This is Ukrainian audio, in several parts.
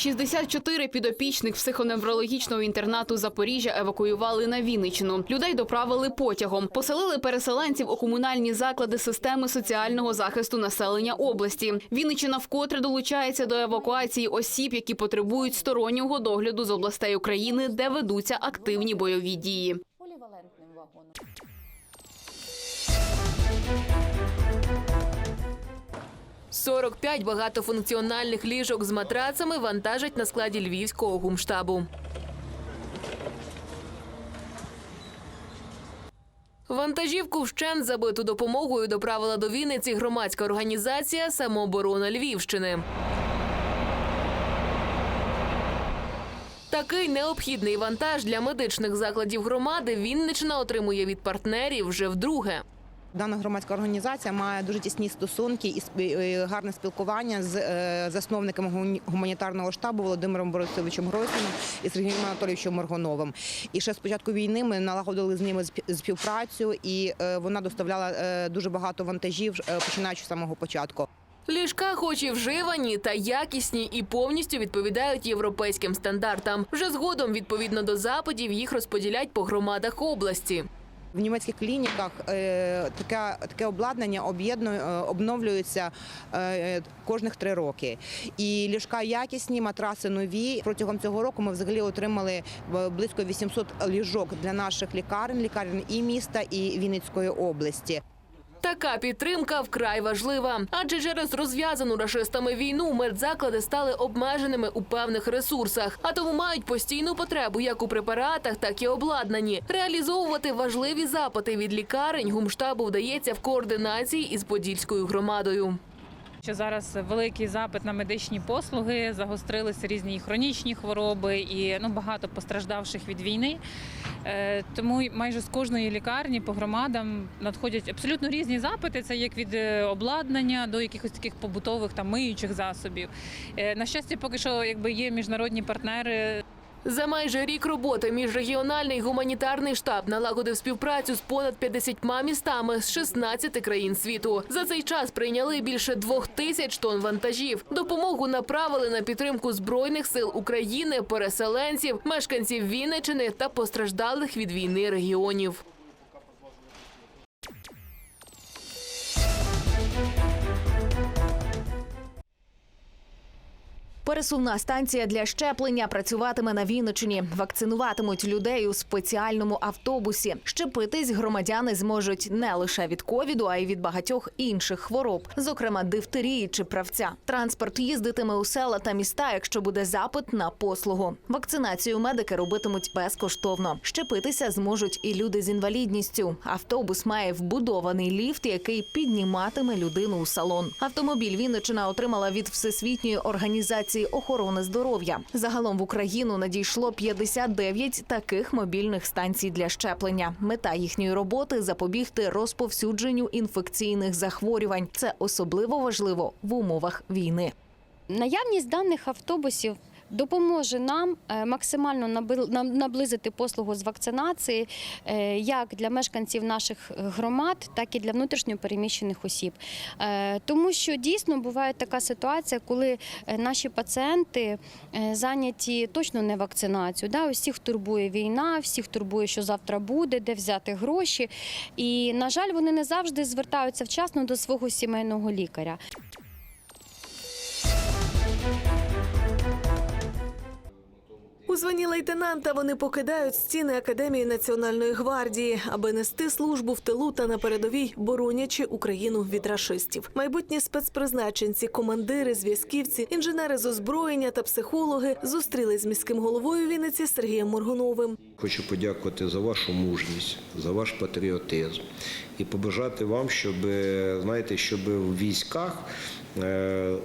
64 підопічних психоневрологічного інтернату Запоріжжя евакуювали на Вінничину. Людей доправили потягом. Поселили переселенців у комунальні заклади системи соціального захисту населення області. Вінничина вкотре долучається до евакуації осіб, які потребують стороннього догляду з областей України, де ведуться активні бойові дії. 45 багатофункціональних ліжок з матрацами вантажать на складі львівського гумштабу. Вантажівку вщент забиту допомогою доправила до Вінниці громадська організація Самооборона Львівщини. Такий необхідний вантаж для медичних закладів громади Вінниччина отримує від партнерів вже вдруге. Дана громадська організація має дуже тісні стосунки і гарне спілкування з е, засновниками гуманітарного штабу Володимиром Борисовичем Гройсманом і Сергієм Анатолійовичем Моргуновим. І ще з початку війни ми налагодили з ними спів- співпрацю, і е, вона доставляла е, дуже багато вантажів, починаючи з самого початку. Ліжка, хоч і вживані та якісні, і повністю відповідають європейським стандартам. Вже згодом, відповідно до запитів, їх розподілять по громадах області. В німецьких клініках е, таке, таке обладнання об'єднує, е, обновлюється е, кожних три роки. І ліжка якісні, матраси нові. Протягом цього року ми взагалі отримали близько 800 ліжок для наших лікарень, лікарень і міста, і Вінницької області. Така підтримка вкрай важлива, адже через розв'язану рашистами війну медзаклади стали обмеженими у певних ресурсах, а тому мають постійну потребу як у препаратах, так і обладнанні. Реалізовувати важливі запити від лікарень гумштабу вдається в координації із подільською громадою. Що зараз великий запит на медичні послуги, загострилися різні хронічні хвороби і ну багато постраждавших від війни. Е, Тому майже з кожної лікарні по громадам надходять абсолютно різні запити. Це як від е, обладнання до якихось таких побутових там миючих засобів. Е, На щастя, поки що якби є міжнародні партнери. За майже рік роботи міжрегіональний гуманітарний штаб налагодив співпрацю з понад 50 містами з 16 країн світу. За цей час прийняли більше двох тисяч тонн вантажів. Допомогу направили на підтримку збройних сил України, переселенців, мешканців Вінничини та постраждалих від війни регіонів. Пересувна станція для щеплення працюватиме на Вінничині. Вакцинуватимуть людей у спеціальному автобусі. Щепитись громадяни зможуть не лише від ковіду, а й від багатьох інших хвороб, зокрема дифтерії чи правця. Транспорт їздитиме у села та міста, якщо буде запит на послугу. Вакцинацію медики робитимуть безкоштовно. Щепитися зможуть і люди з інвалідністю. Автобус має вбудований ліфт, який підніматиме людину у салон. Автомобіль Вінничина отримала від Всесвітньої організації охорони здоров'я. Загалом в Україну надійшло 59 таких мобільних станцій для щеплення. Мета їхньої роботи запобігти розповсюдженню інфекційних захворювань. Це особливо важливо в умовах війни. Наявність даних автобусів допоможе нам е, максимально наблизити послугу з вакцинації е, як для мешканців наших громад, так і для внутрішньо переміщених осіб. Е, Тому що дійсно буває така ситуація, коли наші пацієнти зайняті точно не вакцинацією. Усіх турбує війна, всіх турбує, що завтра буде, де взяти гроші. І, на жаль, вони не завжди звертаються вчасно до свого сімейного лікаря. У званні лейтенанта вони покидають стіни Академії Національної гвардії, аби нести службу в тилу та на передовій, боронячи Україну від рашистів. Майбутні спецпризначенці, командири, зв'язківці, інженери з озброєння та психологи зустрілись з міським головою Вінниці Сергієм Моргуновим. Хочу подякувати за вашу мужність, за ваш патріотизм і побажати вам, щоб е, знаєте, щоб в військах е,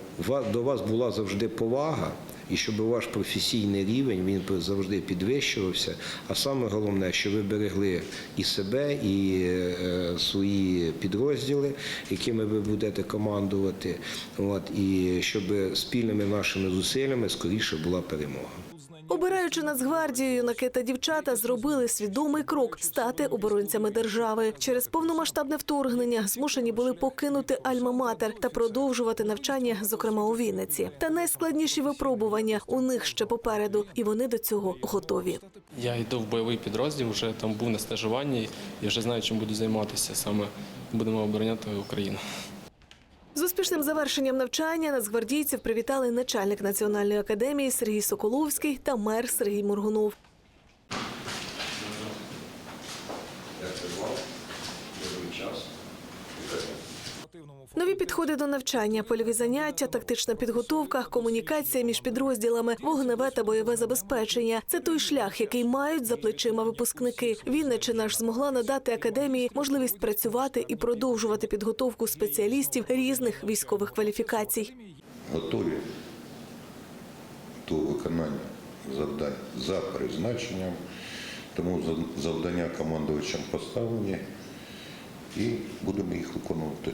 до вас була завжди повага. І щоб ваш професійний рівень він завжди підвищувався. А саме головне, щоб ви берегли і себе, і е, свої підрозділи, якими ви будете командувати. От і щоб спільними нашими зусиллями скоріше була перемога. Обираючи Нацгвардію, юнаки та дівчата зробили свідомий крок стати оборонцями держави. Через повномасштабне вторгнення змушені були покинути Альма-Матер та продовжувати навчання, зокрема у Вінниці. Та найскладніші випробування у них ще попереду, і вони до цього готові. Я йду в бойовий підрозділ, вже там був на стажуванні і вже знаю, чим буду займатися. Саме будемо обороняти Україну. З успішним завершенням навчання нацгвардійців привітали начальник національної академії Сергій Соколовський та мер Сергій Моргунов. Нові підходи до навчання, польові заняття, тактична підготовка, комунікація між підрозділами, вогневе та бойове забезпечення це той шлях, який мають за плечима випускники. Вінниччина ж змогла надати академії можливість працювати і продовжувати підготовку спеціалістів різних військових кваліфікацій. готові до виконання завдань за призначенням, тому за- завдання командувачам поставлені і будемо їх виконувати.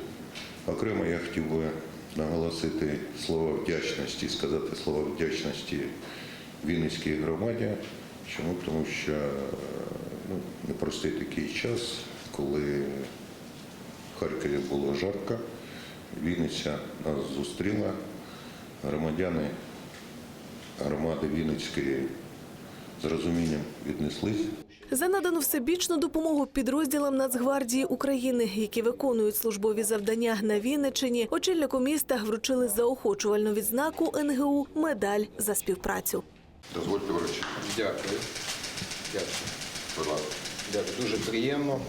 Окремо я хотів би наголосити слова вдячності, сказати слова вдячності Вінницькій громаді. Чому? Тому що ну, непростий такий час, коли в Харкові було жарко, Вінниця нас зустріла, громадяни громади Вінницької з розумінням віднеслись. За надану всебічну допомогу підрозділам Нацгвардії України, які виконують службові завдання на Вінниччині, очільнику міста вручили заохочувальну відзнаку НГУ медаль за співпрацю. Дозвольте вручити. Дякую. Дякую. Дякую. Дуже приємно.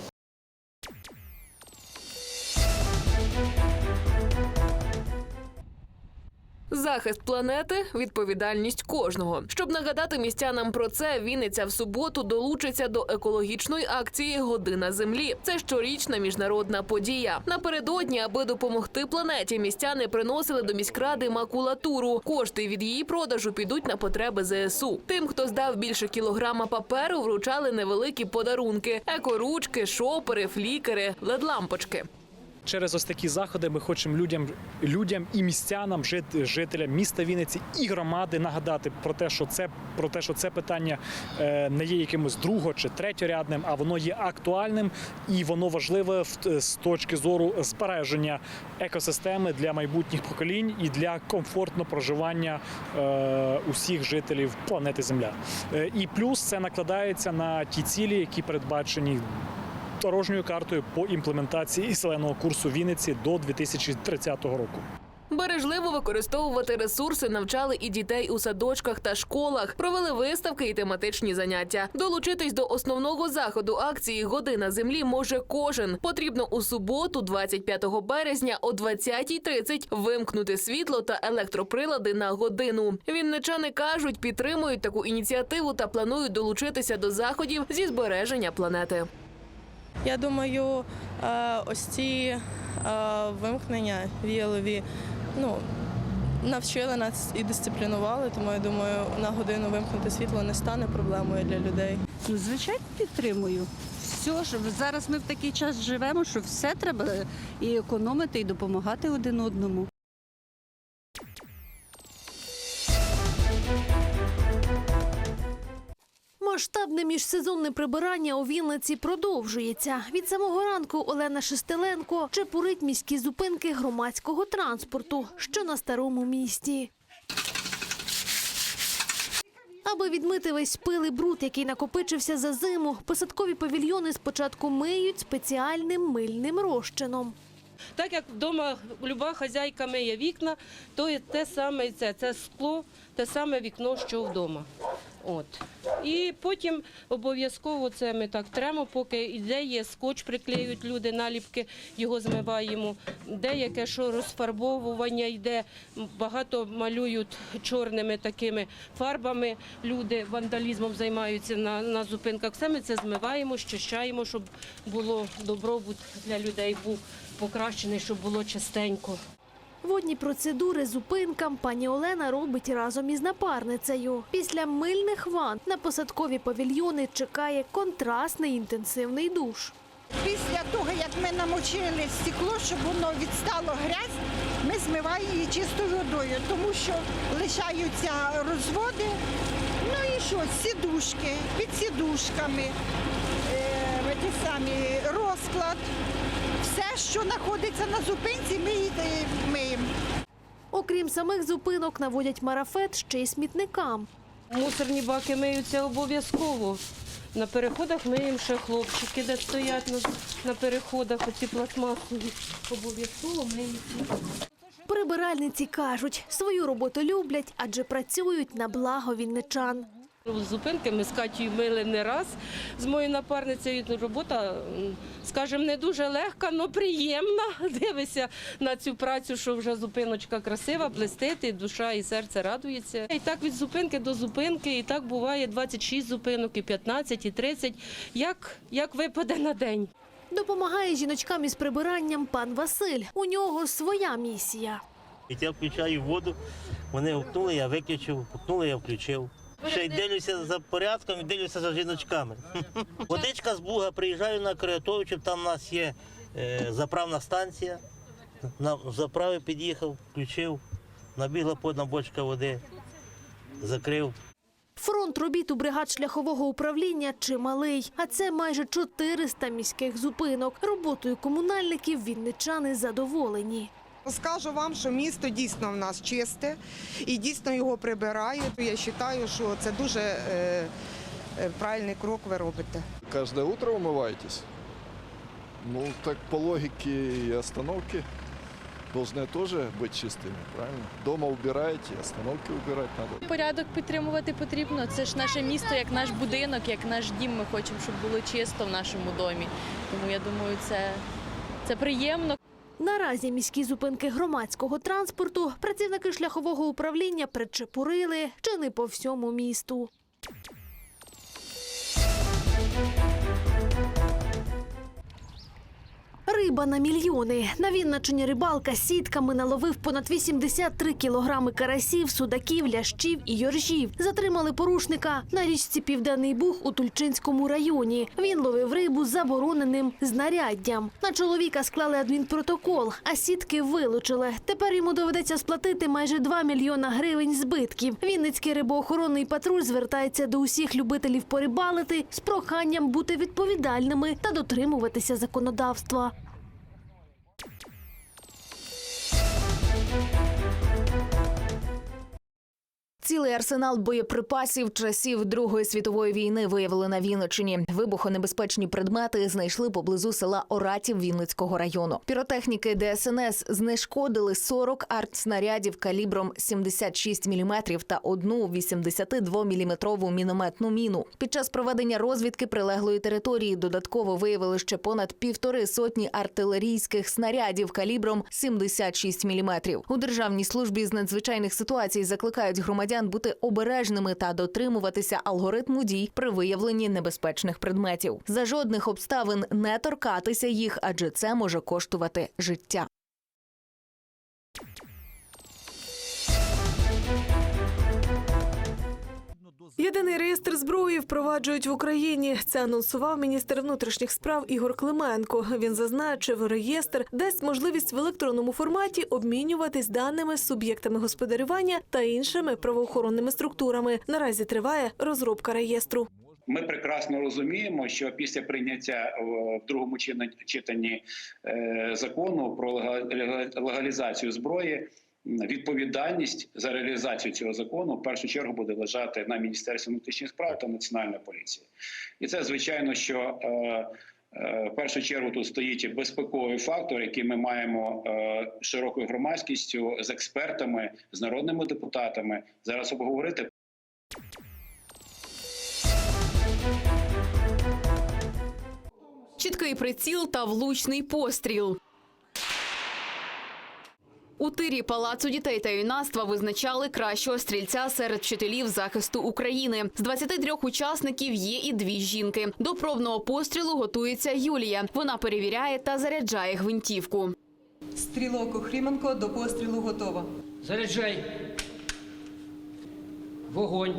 Захист планети відповідальність кожного. Щоб нагадати містянам про це, Вінниця в суботу долучиться до екологічної акції Година землі. Це щорічна міжнародна подія. Напередодні, аби допомогти планеті, містяни приносили до міськради макулатуру. Кошти від її продажу підуть на потреби ЗСУ. Тим, хто здав більше кілограма паперу, вручали невеликі подарунки: екоручки, шопери, флікери, лед-лампочки. Через ось такі заходи ми хочемо людям, людям і містянам, жит- жителям міста Вінниці і громади нагадати про те, що це про те, що це питання е, не є якимось друго чи третьорядним, а воно є актуальним і воно важливе в- з точки зору збереження екосистеми для майбутніх поколінь і для комфортного проживання е, усіх жителів планети Земля. Е, і плюс це накладається на ті цілі, які передбачені дорожньою картою по імплементації зеленого курсу Вінниці до 2030 року. Бережливо використовувати ресурси навчали і дітей у садочках та школах, провели виставки і тематичні заняття. Долучитись до основного заходу акції Година землі може кожен. Потрібно у суботу, 25 березня, о 20.30 вимкнути світло та електроприлади на годину. Вінничани кажуть, підтримують таку ініціативу та планують долучитися до заходів зі збереження планети. Я думаю, е, ось ці е, вимкнення віялові ну, навчили нас і дисциплінували, тому я думаю, на годину вимкнути світло не стане проблемою для людей. Ну, звичайно, підтримую. Все ж зараз ми в такий час живемо, що все треба і економити, і допомагати один одному. Масштабне міжсезонне прибирання у Вінниці продовжується. Від самого ранку Олена Шестеленко чепурить міські зупинки громадського транспорту, що на старому місті. Аби відмити весь пил бруд, який накопичився за зиму, посадкові павільйони спочатку миють спеціальним мильним розчином. Так як вдома люба хазяйка миє вікна, то і те саме це. Це скло, те саме вікно, що вдома. От. І потім обов'язково це ми так тремо, поки іде є скотч, приклеюють люди, наліпки, його змиваємо. Деяке, що розфарбовування йде, багато малюють чорними такими фарбами. Люди вандалізмом займаються на, на зупинках. Все ми це змиваємо, щищаємо, щоб було добробут для людей був покращений, щоб було чистенько. Водні процедури зупинкам пані Олена робить разом із напарницею. Після мильних ванн на посадкові павільйони чекає контрастний інтенсивний душ. Після того, як ми намочили стекло, щоб воно відстало грязь, ми змиваємо її чистою водою, тому що лишаються розводи. Ну і що сідушки, під сідушками, е, ті самі, розклад. Що знаходиться на зупинці, ми її е, миємо. Окрім самих зупинок, наводять марафет ще й смітникам. Мусорні баки миються обов'язково. На переходах миємо ще хлопчики, де стоять на, на переходах, оці пластмасові. Обов'язково миються. Прибиральниці кажуть, свою роботу люблять, адже працюють на благо вінничан. Зупинки ми з Катєю мили не раз з моєю напарницею. Робота, скажімо, не дуже легка, але приємна. Дивишся на цю працю, що вже зупиночка красива, блистить, і душа і серце радується. І так від зупинки до зупинки, і так буває 26 зупинок, і 15, і 30, як, як випаде на день. Допомагає жіночкам із прибиранням пан Василь. У нього своя місія. Я включаю воду, вони гукнули, я виключив, гукнули, я включив. Ще й дивлюся за порядком і дивлюся за жіночками. Водичка з Буга, приїжджаю на Корятовичів, там у нас є е, заправна станція. На заправи під'їхав, включив, набігла по одна бочка води, закрив. Фронт робіт у бригад шляхового управління чималий, а це майже 400 міських зупинок. Роботою комунальників вінничани задоволені. Скажу вам, що місто дійсно в нас чисте і дійсно його прибирають. Я вважаю, що це дуже е, е, правильний крок ви робите. Каждое утро умываетесь? Ну, так по логике и остановки должны тоже быть чистыми, правильно? Дома убираете, остановки убирать надо. Порядок підтримувати потрібно. Це ж наше місто, як наш будинок, як наш дім. Ми хочемо, щоб було чисто в нашому домі. Тому я думаю, це, це приємно. Наразі міські зупинки громадського транспорту працівники шляхового управління причепурили чи не по всьому місту. Риба на мільйони. На Вінничині рибалка сітками наловив понад 83 кілограми карасів, судаків, лящів і йоржів. Затримали порушника на річці Південний Буг у Тульчинському районі. Він ловив рибу забороненим знаряддям. На чоловіка склали адмінпротокол, а сітки вилучили. Тепер йому доведеться сплатити майже 2 мільйона гривень збитків. Вінницький рибоохоронний патруль звертається до усіх любителів порибалити з проханням бути відповідальними та дотримуватися законодавства. Цілий арсенал боєприпасів часів Другої світової війни виявили на Вінниччині. Вибухонебезпечні предмети знайшли поблизу села Оратів Вінницького району. Піротехніки ДСНС знешкодили 40 артснарядів калібром 76 мм та одну 82-мм мінометну міну. Під час проведення розвідки прилеглої території додатково виявили ще понад півтори сотні артилерійських снарядів калібром 76 мм. У державній службі з надзвичайних ситуацій закликають громадян бути обережними та дотримуватися алгоритму дій при виявленні небезпечних предметів. За жодних обставин не торкатися їх, адже це може коштувати життя. Єдиний реєстр зброї впроваджують в Україні. Це анонсував міністр внутрішніх справ Ігор Клименко. Він зазначив, реєстр дасть можливість в електронному форматі обмінюватись даними з суб'єктами господарювання та іншими правоохоронними структурами. Наразі триває розробка реєстру. Ми прекрасно розуміємо, що після прийняття е, в другому читанні е, закону про лега- лега- легалізацію зброї. Відповідальність за реалізацію цього закону в першу чергу буде лежати на міністерстві внутрішніх справ та національної поліції, і це звичайно, що е, е, в першу чергу тут стоїть безпековий фактор, який ми маємо е, широкою громадськістю з експертами, з народними депутатами. Зараз обговорити. Чіткий приціл та влучний постріл. У тирі палацу дітей та юнацтва визначали кращого стрільця серед вчителів захисту України. З 23 учасників є і дві жінки. До пробного пострілу готується Юлія. Вона перевіряє та заряджає гвинтівку. Стрілок Охріменко до пострілу готова. Заряджай. Вогонь.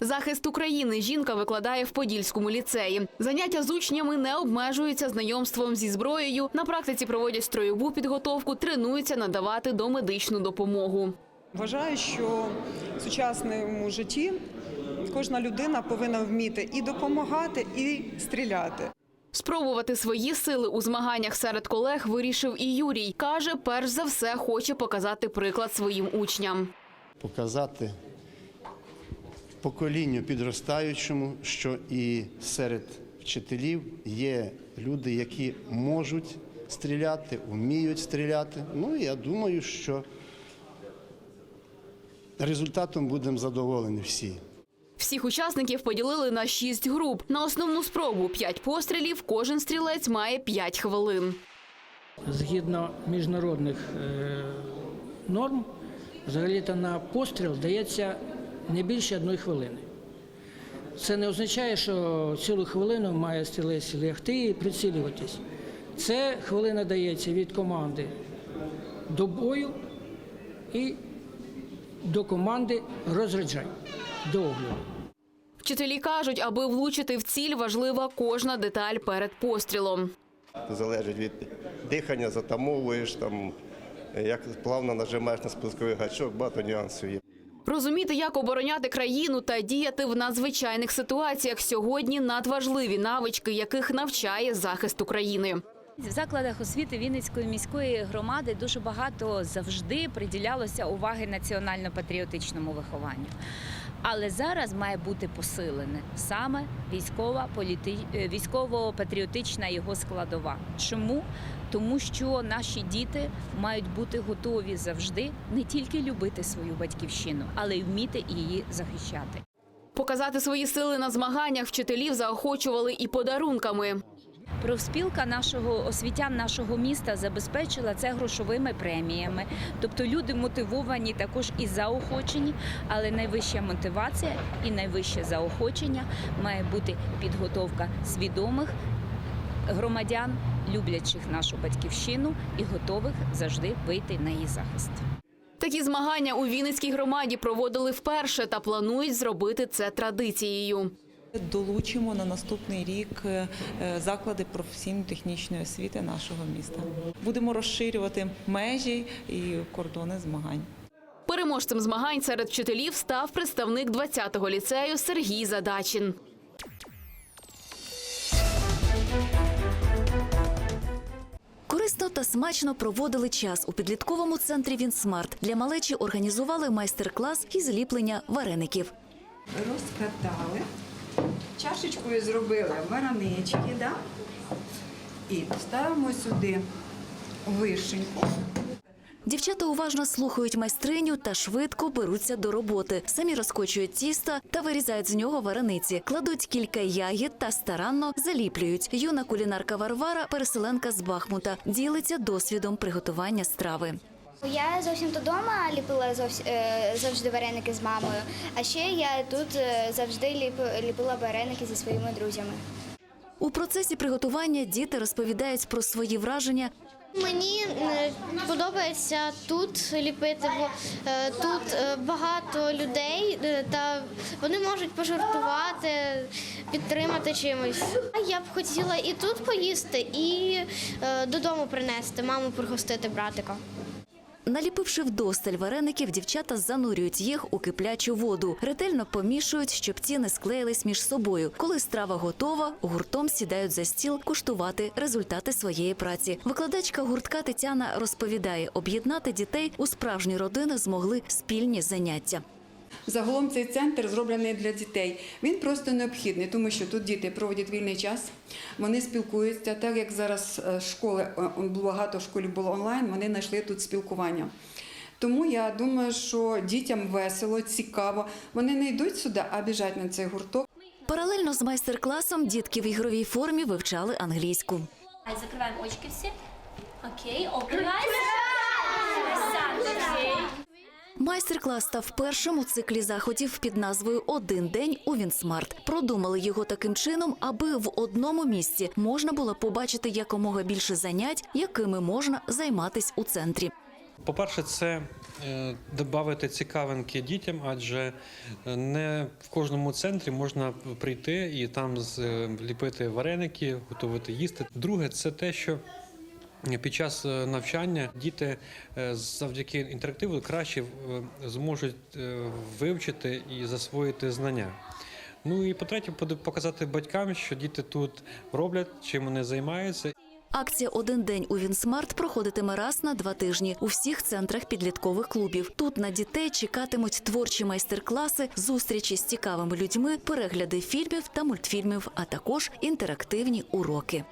Захист України жінка викладає в Подільському ліцеї. Заняття з учнями не обмежуються знайомством зі зброєю. На практиці проводять строєву підготовку, тренуються надавати домедичну допомогу. Вважаю, що в сучасному житті кожна людина повинна вміти і допомагати, і стріляти. Спробувати свої сили у змаганнях серед колег вирішив і Юрій. Каже, перш за все хоче показати приклад своїм учням. показати поколінню підростаючому, що і серед вчителів є люди, які можуть стріляти, вміють стріляти. Ну і я думаю, що результатом будемо задоволені всі. Всіх учасників поділили на шість груп. На основну спробу п'ять пострілів. Кожен стрілець має п'ять хвилин. Згідно міжнародних е, норм, взагалі-то на постріл дається не більше одної хвилини. Це не означає, що цілу хвилину має стрілець лягти і прицілюватись. Це хвилина дається від команди до бою і до команди розряджай до огляду. Вчителі кажуть, аби влучити в ціль, важлива кожна деталь перед пострілом. залежить від дихання, затамовуєш там, як плавно нажимаєш на спусковий гачок, багато нюансів є. Розуміти, як обороняти країну та діяти в надзвичайних ситуаціях сьогодні надважливі навички, яких навчає захист України. В закладах освіти Вінницької міської громади дуже багато завжди приділялося уваги національно-патріотичному вихованню. Але зараз має бути посилене саме військова політи... е, військово-патріотична його складова. Чому? Тому що наші діти мають бути готові завжди не тільки любити свою батьківщину, але й вміти її захищати. Показати свої сили на змаганнях вчителів заохочували і подарунками. Профспілка нашого освітян нашого міста забезпечила це грошовими преміями. Тобто люди мотивовані також і заохочені, але найвища мотивація і найвище заохочення має бути підготовка свідомих громадян, люблячих нашу батьківщину і готових завжди вийти на її захист. Такі змагання у Вінницькій громаді проводили вперше та планують зробити це традицією. Долучимо на наступний рік е, заклади професійно-технічної освіти нашого міста. Будемо розширювати межі і кордони змагань. Переможцем змагань серед вчителів став представник 20-го ліцею Сергій Задачин. Корисно та смачно проводили час у підлітковому центрі Вінсмарт. Для малечі організували майстер-клас із ліплення вареників. розкатали, чашечкою зробили варанички, да? і ставимо сюди вишеньку. Дівчата уважно слухають майстриню та швидко беруться до роботи. Самі розкочують тіста та вирізають з нього варениці, кладуть кілька ягід та старанно заліплюють. Юна кулінарка Варвара, переселенка з Бахмута, ділиться досвідом приготування страви. Я зовсім то ліпила е, завжди вареники з мамою, а ще я тут е, завжди ліп- ліпила вареники зі своїми друзями. У процесі приготування діти розповідають про свої враження Мені е, подобається тут ліпити, бо е, тут е, багато людей та вони можуть пожартувати, підтримати чимось. Я б хотіла і тут поїсти, і додому принести, маму пригостити братика. Наліпивши вдосталь вареників, дівчата занурюють їх у киплячу воду, ретельно помішують, щоб ті не склеїлись між собою. Коли страва готова, гуртом сідають за стіл куштувати результати своєї праці. Викладачка гуртка Тетяна розповідає, об'єднати дітей у справжні родини змогли спільні заняття. Загалом цей центр зроблений для дітей. Він просто необхідний, тому що тут діти проводять вільний час, вони спілкуються. Так як зараз е, школи е, багато в школі було онлайн, вони знайшли тут спілкування. Тому я думаю, що дітям весело, цікаво. Вони не йдуть сюди, а біжать на цей гурток. Паралельно з майстер-класом дітки в ігровій формі вивчали англійську. Закриваємо очки всі. Окей. Окей. Майстер-клас став першим у циклі заходів під назвою Один день у Вінсмарт. Продумали його таким чином, аби в одному місці можна було побачити якомога більше занять, якими можна займатись у центрі. По-перше, це е, додати цікавинки дітям, адже е, не в кожному центрі можна прийти і там е, ліпити вареники, готувати їсти. Друге, це те, що Під час е, навчання діти е, завдяки інтерактиву краще е, зможуть вивчити і засвоїти знання. Ну і по-третє, поди- показати батькам, що діти тут роблять, чим вони займаються. Акція Один день у Вінсмарт проходитиме раз на два тижні у всіх центрах підліткових клубів. Тут на дітей чекатимуть творчі майстер-класи, зустрічі з цікавими людьми, перегляди фільмів та мультфільмів, а також інтерактивні уроки.